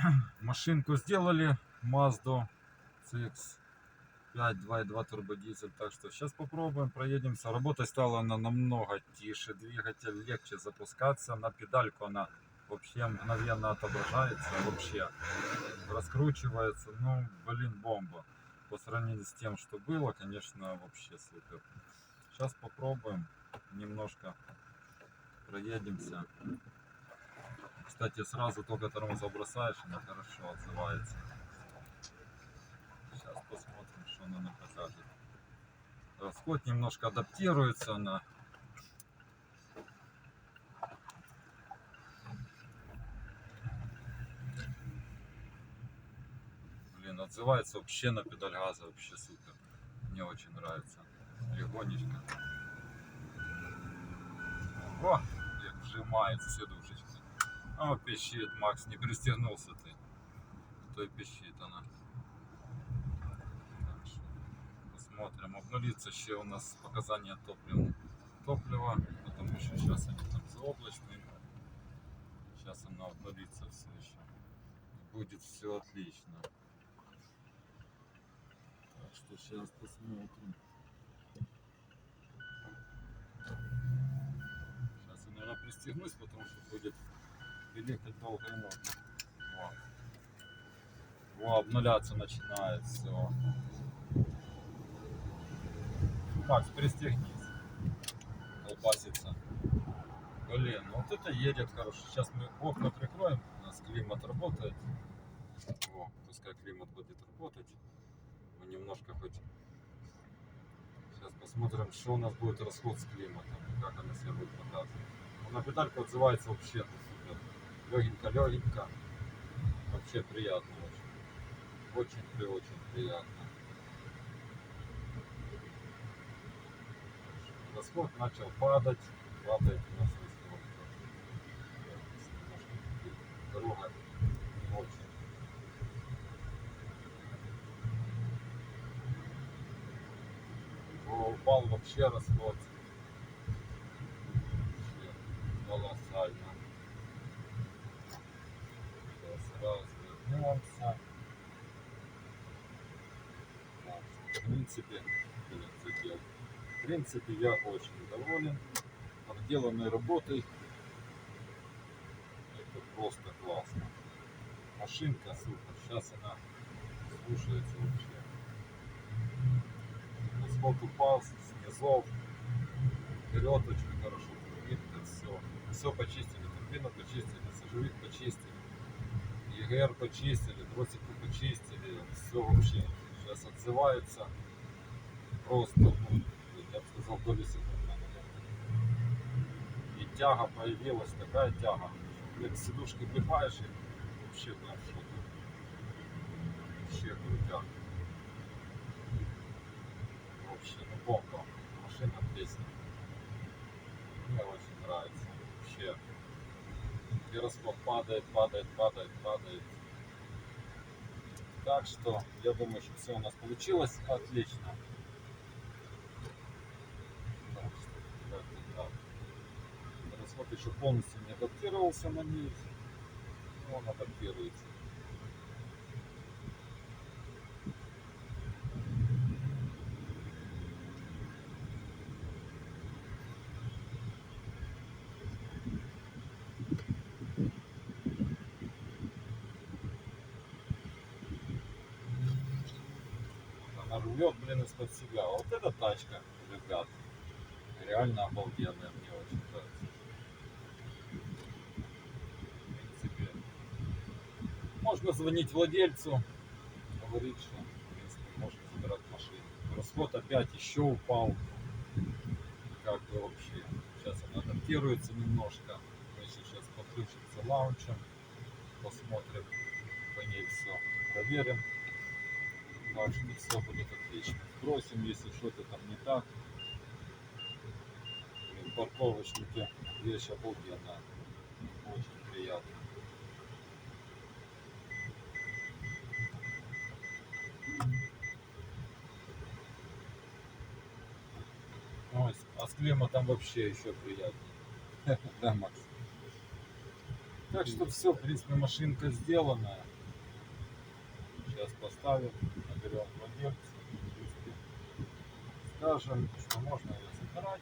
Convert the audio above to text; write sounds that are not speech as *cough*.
*clears throat* машинку сделали, Mazda CX 5 2.2 турбодизель. Так что сейчас попробуем, проедемся. Работать стала она намного тише, двигатель легче запускаться. На педальку она вообще мгновенно отображается, вообще раскручивается. Ну, блин, бомба. По сравнению с тем, что было, конечно, вообще супер. Сейчас попробуем немножко проедемся. Кстати, сразу только тормоза бросаешь, она хорошо отзывается. Сейчас посмотрим, что она нам покажет. Расход немножко адаптируется она. Блин, отзывается вообще на педаль газа, вообще супер. Мне очень нравится. Легонечко. О, як вжимает сидушечка. О, пищит, Макс, не пристегнулся ты. То и пищит она. Что посмотрим. Обнулится еще у нас показания топлива. топлива, потому что сейчас они там заоблачные. Сейчас она обнулится все еще. Будет все отлично. Так что сейчас посмотрим. Сейчас я, наверное, пристегнусь, потому что будет ехать долго и много. Во. Во, обнуляться начинает все. Макс, пристегнись. Колбасится. Блин, вот это едет хорошо. Сейчас мы окна прикроем, у нас климат работает. О, пускай климат будет работать. Мы немножко хоть... Сейчас посмотрим, что у нас будет расход с климатом, как она себя будет показывать. На педальку отзывается вообще супер. Легенько, легенько. Вообще приятно очень. Очень очень приятно. Расход начал падать. Падает у нас расход. Дорога очень. Упал вообще расход. Вообще колоссально. Сейчас Так, В принципе. В принципе, я очень доволен проделанной работой. Это просто классно. Машинка супер. Сейчас она слушается вообще. Расход упал с низов. Вперед очень хорошо. Турбинка, все. Все почистили. Турбину почистили, сажевик почистили. ЕГР почистили, дротику почистили. Все вообще. Сейчас отзывается. Просто, ну, я бы сказал, доли секунды. И тяга появилась, такая тяга. Как сидушки пихаешь, и вообще в шоке. Вообще крутяк. Вообще, ну бомба. Машина песня. Мне очень нравится. Вообще. Расход падает, падает, падает, падает. Так что я думаю, что все у нас получилось отлично. Так как-то так. Расход еще полностью не адаптировался на ней. Он адаптируется. Рвет, блин, из-под себя. Вот эта тачка, ребят, реально обалденная, мне очень нравится. В принципе, можно звонить владельцу, говорить, что, в принципе, можно забирать машину. Расход опять еще упал. Как бы вообще. Сейчас она адаптируется немножко. Мы еще сейчас подключимся лаунчем. Посмотрим по ней все. Проверим. Все будет отлично. Спросим, если что-то там не так. Блин, парковочники вещь обалденная. Очень приятно. Ой, а с климатом вообще еще приятнее. *laughs* Да, Макс? Так что все, в принципе, машинка сделанная. Сейчас поставим, наберем владельца. Скажем, что можно ее забирать.